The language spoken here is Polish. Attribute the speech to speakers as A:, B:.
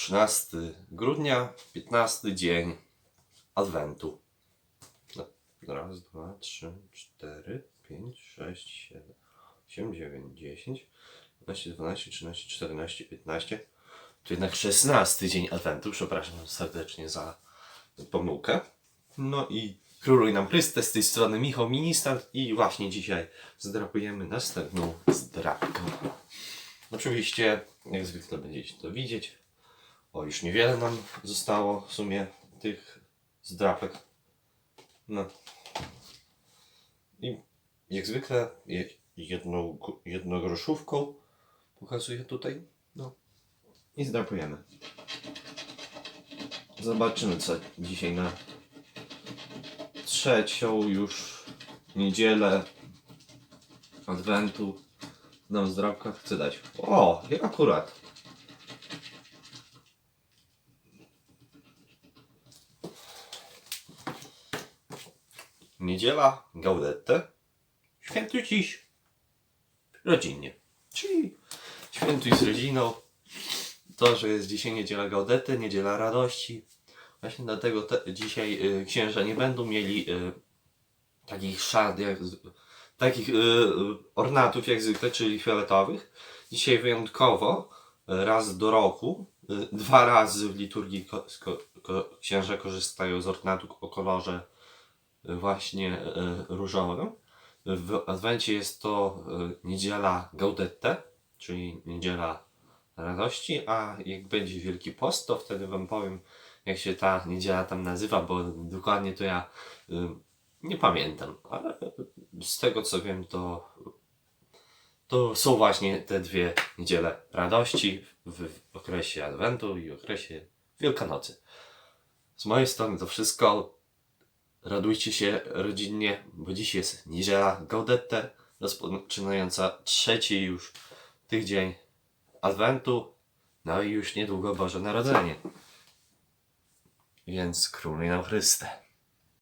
A: 13 grudnia, 15 dzień Adwentu. No, Raz, dwa, trzy, cztery, pięć, sześć, siedem, osiem, dziewięć, dziesięć, 11, 12, 13, 14, 15. To jednak 16 dzień Adwentu. Przepraszam serdecznie za pomyłkę. No i króluj nam Chryste z tej strony Michał Minister i właśnie dzisiaj zdrapujemy następną zdrapkę. Oczywiście, jak zwykle będziecie to widzieć. O, już niewiele nam zostało w sumie tych zdrapek. No. I jak zwykle je- jedną, gr- jednogroszówką pokazuję tutaj. No. I zdrapujemy. Zobaczymy co dzisiaj na trzecią już niedzielę Adwentu nam zdrapka chce dać. O, jak akurat. Niedziela, gaudete. Świętuj dziś. Rodzinnie. Czyli świętuj z rodziną. To, że jest dzisiaj niedziela gaudete, niedziela radości. Właśnie dlatego te, dzisiaj y, księża nie będą mieli y, takich szat, jak, z- takich y, y, ornatów jak zwykle, czyli fioletowych. Dzisiaj wyjątkowo, y, raz do roku, y, dwa razy w liturgii ko, ko, księża korzystają z ornatu o kolorze właśnie y, różowym. W Adwencie jest to y, niedziela Gaudete, czyli niedziela radości, a jak będzie Wielki Post, to wtedy Wam powiem, jak się ta niedziela tam nazywa, bo dokładnie to ja nie pamiętam, ale z tego co wiem, to, to są właśnie te dwie niedziele radości w okresie Adwentu i okresie Wielkanocy. Z mojej strony to wszystko. Radujcie się rodzinnie, bo dziś jest niedziela Gaudete, rozpoczynająca trzeci już tydzień Adwentu, no i już niedługo Boże Narodzenie. Więc króluj nam Chryste.